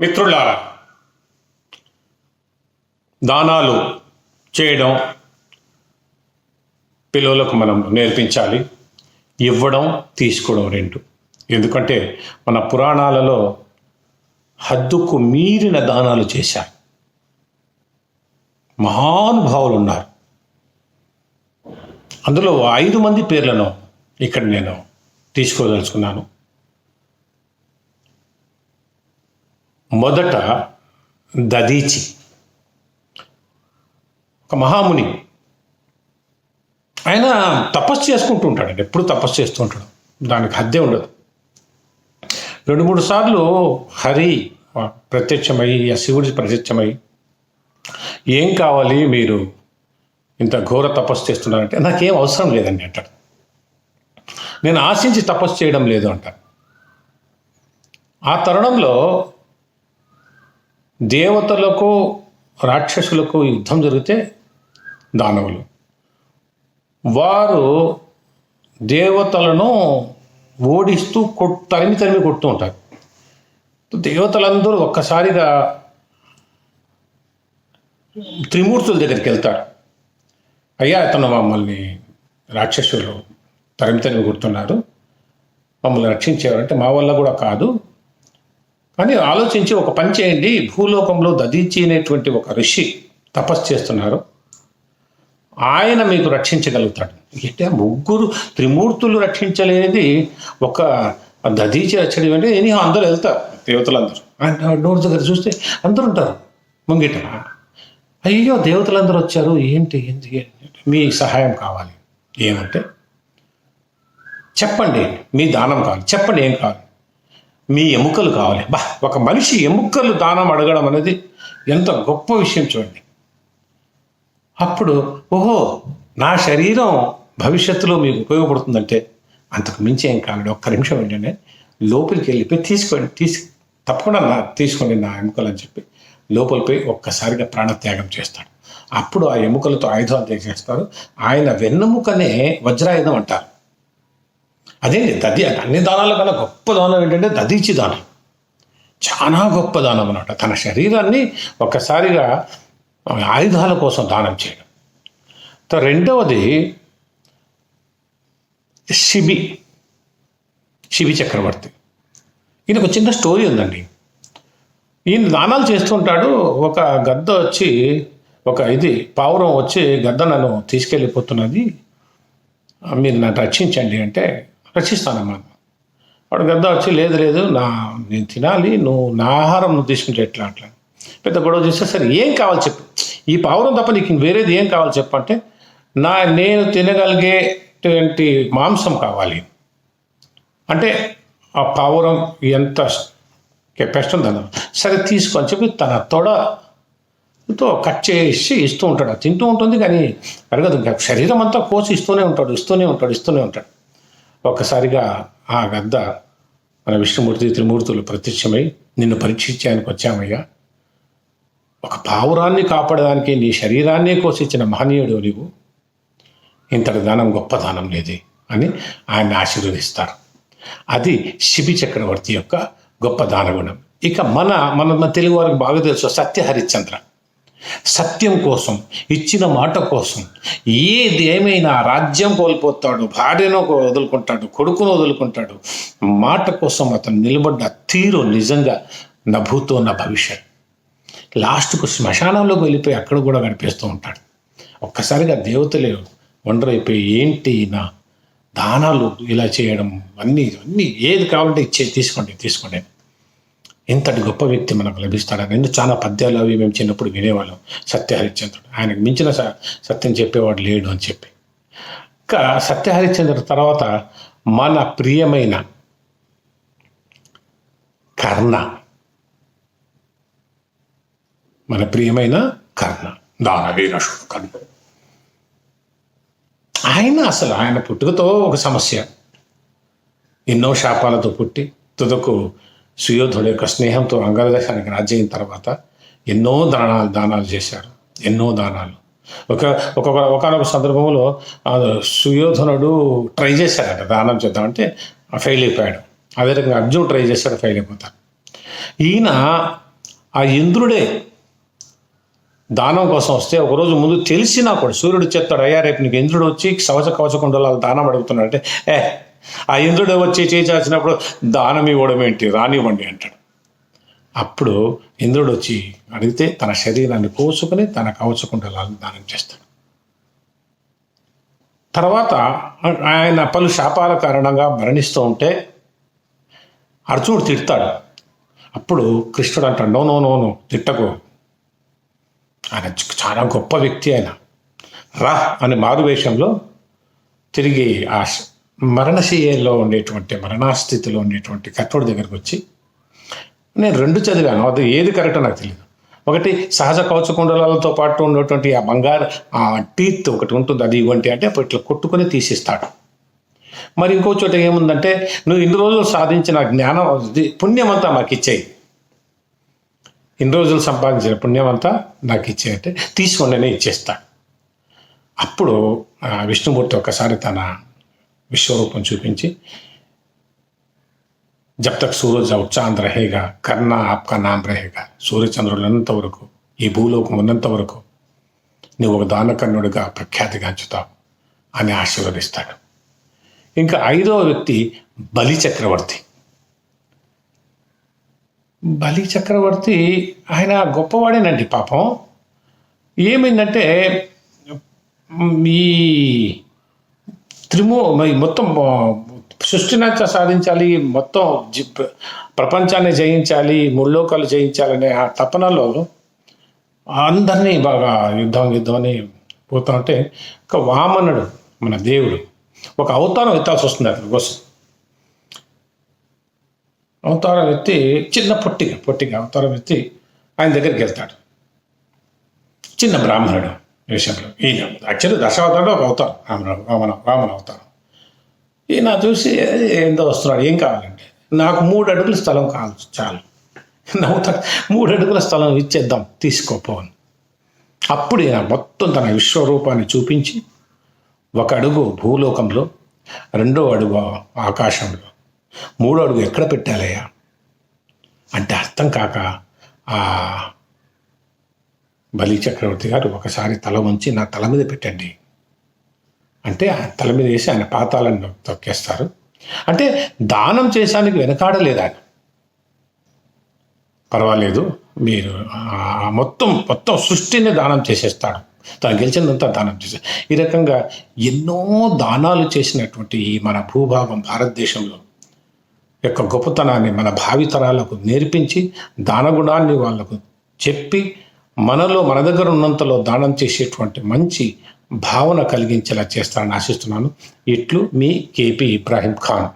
మిత్రులారా దానాలు చేయడం పిల్లలకు మనం నేర్పించాలి ఇవ్వడం తీసుకోవడం రెండు. ఎందుకంటే మన పురాణాలలో హద్దుకు మీరిన దానాలు చేశారు. మహానుభావులు ఉన్నారు అందులో ఐదు మంది పేర్లను ఇక్కడ నేను తీసుకోదలుచుకున్నాను. మొదట దదీచి. ఒక మహాముని. ఆయన తపస్సు చేసుకుంటూ ఉంటాడండి. ఎప్పుడు తపస్సు చేస్తూ ఉంటాడు. దానికి హద్దే ఉండదు. రెండు మూడు సార్లు హరి ప్రత్యక్షమై ఆ శివుడి ప్రత్యక్షమై ఏం కావాలి మీరు? ఇంత ఘోర తపస్సు చేస్తున్నారంటే నాకేం అవసరం లేదండి అంటాడు. నేను ఆశించి తపస్సు చేయడం లేదు అంటాను ఆ తరుణంలో దేవతలకు రాక్షసులకు యుద్ధం జరిగితే దానవులు. వారు దేవతలను ఓడిస్తూ కొట్ తరిమి తరిమి కొడుతూ ఉంటారు. దేవతలందరూ ఒక్కసారిగా త్రిమూర్తుల దగ్గరికి వెళ్తారు. అయ్యా అతను మమ్మల్ని రాక్షసులు తరిమి తరిమి కొడుతున్నారు. మమ్మల్ని రక్షించేవారంటే మా వల్ల కూడా కాదు. అని ఆలోచించి ఒక పని చేయండి. భూలోకంలో దదీచి అనేటువంటి ఒక ఋషి తపస్సు చేస్తున్నారు. ఆయన మీకు రక్షించగలుగుతాడు. అంటే ముగ్గురు త్రిమూర్తులు రక్షించలేనిది ఒక దదీచి రక్షణ అంటే ఎనీ అందరూ వెళ్తారు దేవతలందరూ. ఆయన డోర్ దగ్గర చూస్తే అందరూ ఉంటారు. ముంగిట అయ్యో దేవతలందరూ వచ్చారు. ఏంటి ఏంటి? మీ సహాయం కావాలి. ఏమంటే చెప్పండి మీ దానం కావాలి. చెప్పండి ఏం కావాలి? మీ ఎముకలు కావాలి. బా ఒక మనిషి ఎముకలు దానం అడగడం అనేది ఎంత గొప్ప విషయం చూడండి. అప్పుడు ఓహో నా శరీరం భవిష్యత్తులో మీకు ఉపయోగపడుతుందంటే అంతకు మించి ఏం కావాలి ఒక్క నిమిషం ఏంటంటే లోపలికి వెళ్ళిపోయి తీసుకోండి. తీసి తప్పకుండా నా తీసుకోండి నా ఎముకలు అని చెప్పి లోపలిపోయి ఒక్కసారిగా ప్రాణత్యాగం చేస్తాడు. అప్పుడు ఆ ఎముకలతో ఆయుధాలు చేస్తారు ఆయన వెన్నెముకనే వజ్రాయుధం అంటారు. అదే దది అన్ని దానాల కన్నా గొప్ప దానం ఏంటంటే దదీచి దానం. చాలా గొప్ప దానం అనమాట తన శరీరాన్ని ఒక్కసారిగా ఆయుధాల కోసం దానం చేయడం. రెండవది శిబి శివి చక్రవర్తి. ఈయనకు చిన్న స్టోరీ ఉందండి. ఈయన దానాలు చేస్తుంటాడు ఒక గద్ద వచ్చి ఒక ఇది పావురం వచ్చి గద్ద నన్ను తీసుకెళ్ళిపోతున్నది. మీరు నన్ను రక్షించండి అంటే రక్షిస్తానమ్మా. వాడు గద్ద వచ్చి లేదు లేదు నా నేను తినాలి నువ్వు నా ఆహారం నువ్వు తీసుకుంటే ఎట్లా? అట్లా పెద్ద గొడవ చేస్తే సరే ఏం కావాలి చెప్పు. ఈ పావురం తప్ప నీకు వేరేది ఏం కావాలి చెప్పంటే నా నేను తినగలిగేటువంటి మాంసం కావాలి. అంటే ఆ పావురం ఎంత కెపాసిటీ ఉందన్న సరే తీసుకొని చెప్పి తన తొడతో కట్ చేసి ఇస్తూ ఉంటాడు. తింటూ ఉంటుంది కానీ అరగదు ఇంకా శరీరం అంతా కోసి ఇస్తూనే ఉంటాడు ఇస్తూనే ఉంటాడు ఇస్తూనే ఉంటాడు. ఒక్కసారిగా ఆ గద్ద మన విష్ణుమూర్తి త్రిమూర్తులు ప్రత్యక్షమై నిన్ను పరీక్షించడానికి వచ్చామయ్యా. ఒక పావురాన్ని కాపాడడానికి నీ శరీరాన్నే కోసిచ్చిన మహనీయుడు నీవు. ఇంతటి దానం గొప్ప దానం లేదే అని ఆయన ఆశీర్వదిస్తారు. అది శిబి చక్రవర్తి యొక్క గొప్ప దానగుణం. ఇక మన మన మన తెలుగు వారికి బాగా తెలుసు సత్య హరిశ్చంద్ర సత్యం కోసం ఇచ్చిన మాట కోసం ఏది ఏమైనా రాజ్యం కోల్పోతాడు భార్యను వదులుకుంటాడు కొడుకును వదులుకుంటాడు మాట కోసం అతను నిలబడ్డ తీరు నిజంగా నా భూతో నా భవిష్యత్. లాస్ట్కు శ్మశానంలోకి వెళ్ళిపోయి అక్కడ కూడా కనిపిస్తూ ఉంటాడు. ఒక్కసారిగా దేవతలే వండర్ అయిపోయి ఏంటి నా దానాలు ఇలా చేయడం? అన్నీ అన్నీ ఏది కావాలంటే ఇచ్చే తీసుకోండి తీసుకోండి ఇంతటి గొప్ప వ్యక్తి మనకు లభిస్తాడని నేను చాలా పద్యాలు అవి మేము చిన్నప్పుడు వినేవాళ్ళం. సత్య హరిశ్చంద్రుడు ఆయనకు మించిన స- సత్యం చెప్పేవాడు లేడు అని చెప్పి. ఇంకా సత్య హరిశ్చంద్రుడు తర్వాత మన ప్రియమైన కర్ణ. మన ప్రియమైన కర్ణ. దానవీరషుడు కర్ణ ఆయన అసలు ఆయన పుట్టుకతో ఒక సమస్య. ఎన్నో శాపాలతో పుట్టి తుదకు సుయోధుడు యొక్క స్నేహంతో అంగదేశానికి రాజ్యం తర్వాత ఎన్నో దానాలు దానాలు చేశారు. ఎన్నో దానాలు. ఒక ఒక ఒకనొక సందర్భంలో సుయోధనుడు ట్రై చేశాడట దానం చేద్దామంటే ఫెయిల్ అయిపోయాడు. అదే రకంగా అర్జున్ ట్రై చేశాడు ఫెయిల్ అయిపోతాడు. ఈయన ఆ ఇంద్రుడే దానం కోసం వస్తే ఒకరోజు ముందు తెలిసినా కూడా సూర్యుడు చెప్తాడు అయ్యా రేపు నీకు ఇంద్రుడు వచ్చి సవచ కవచ కుండలాలు దానం అడుగుతున్నాడు అంటే ఏ ఆ ఇంద్రుడు వచ్చి చేసినప్పుడు దానం ఇవ్వడం ఏంటి? రానివ్వండి అంటాడు. అప్పుడు ఇంద్రుడు వచ్చి అడిగితే తన శరీరాన్ని కోసుకుని తన కవచకుండా దానం చేస్తాడు. తర్వాత ఆయన పలు శాపాల కారణంగా మరణిస్తూ ఉంటే అర్జునుడు తిడతాడు. అప్పుడు కృష్ణుడు అంటాడు నో నో నో నో తిట్టకు. ఆయన చాలా గొప్ప వ్యక్తి ఆయన. రా అని మారువేషంలో తిరిగి ఆ మరణశీయలో ఉండేటువంటి మరణాస్థితిలో ఉండేటువంటి కర్ణుడి దగ్గరకు వచ్చి నేను రెండు చదివాను. అది ఏది కరెక్టో నాకు తెలియదు ఒకటి సహజ కవచకుండలాలతో పాటు ఉన్నటువంటి ఆ బంగారు ఆ టీత్ ఒకటి ఉంటుంది. అది ఇవ్వండి అంటే అప్పుడు ఇట్లా కొట్టుకొని తీసిస్తాడు. మరి ఇంకో చోట ఏముందంటే నువ్వు ఇన్ని రోజులు సాధించిన జ్ఞానం పుణ్యమంతా మాకు ఇచ్చేయి. ఇన్ని రోజులు సంపాదించిన పుణ్యమంతా నాకు ఇచ్చేయంటే తీసుకోండినే ఇచ్చేస్తాడు. అప్పుడు ఆ విష్ణుమూర్తి ఒకసారి తన విశ్వరూపం చూపించి జబ్ తక్ సూరజ్ చాంద్ రహేగా కర్ణ ఆప్కా నామ్ రహేగా. సూర్యచంద్రులు ఉన్నంత వరకు ఈ భూలోకం ఉన్నంత వరకు నువ్వు ఒక దానకర్ణుడిగా ప్రఖ్యాతిగాంచుతావు అని ఆశీర్వదిస్తాడు. ఇంకా ఐదవ వ్యక్తి బలి చక్రవర్తి. బలి చక్రవర్తి ఆయన గొప్పవాడేనండి పాపం. ఏమైందంటే ఈ త్రిమూ మరి మొత్తం సృష్టినంతా సాధించాలి మొత్తం ప్రపంచాన్ని జయించాలి ముళ్ళోకాలు జయించాలనే ఆ తపనలో అందరినీ బాగా యుద్ధం యుద్ధం అని పోతా ఉంటే ఒక వామనుడు మన దేవుడు ఒక అవతారం ఎత్తాల్సి వస్తుంది అతని కోసం అవతారం ఎత్తి చిన్న పొట్టిగా పొట్టిగా అవతారం ఎత్తి ఆయన దగ్గరికి వెళ్తాడు. చిన్న బ్రాహ్మణుడు. విషయంలో. ఈయన యాక్చువల్లీ దశావతారంలో ఒక అవతారం రామణ రామన రామన అవతారం. ఈయన చూసి ఏందో వస్తున్నాడు ఏం కావాలంటే నాకు మూడు అడుగుల స్థలం కావాలి చాలు. నవ్వుతాడు మూడు అడుగుల స్థలం ఇచ్చేద్దాం తీసుకోపోను అప్పుడు ఈయన మొత్తం తన విశ్వరూపాన్ని చూపించి ఒక అడుగు భూలోకంలో రెండో అడుగు ఆకాశంలో మూడో అడుగు ఎక్కడ పెట్టాలయ్యా? అంటే అర్థం కాక ఆ బలి చక్రవర్తి గారు ఒకసారి తల వంచి నా తల మీద పెట్టండి. అంటే ఆ తల మీద వేసి ఆయన పాతాలను తొక్కేస్తారు. అంటే దానం చేశానికి వెనకాడలేదు ఆయన. పర్వాలేదు మీరు ఆ మొత్తం మొత్తం సృష్టిని దానం చేసేస్తాడు. తను గెలిచినంతా దానం చేసే. ఈ రకంగా ఎన్నో దానాలు చేసినటువంటి ఈ మన భూభాగం భారతదేశంలో యొక్క గొప్పతనాన్ని మన భావితరాలకు నేర్పించి దానగుణాన్ని వాళ్ళకు చెప్పి మనలో మన దగ్గర ఉన్నంతలో దానం చేసేటువంటి మంచి భావన కలిగించేలా చేస్తారని ఆశిస్తున్నాను. ఇట్లు మీ కేపీ ఇబ్రాహీం ఖాన్.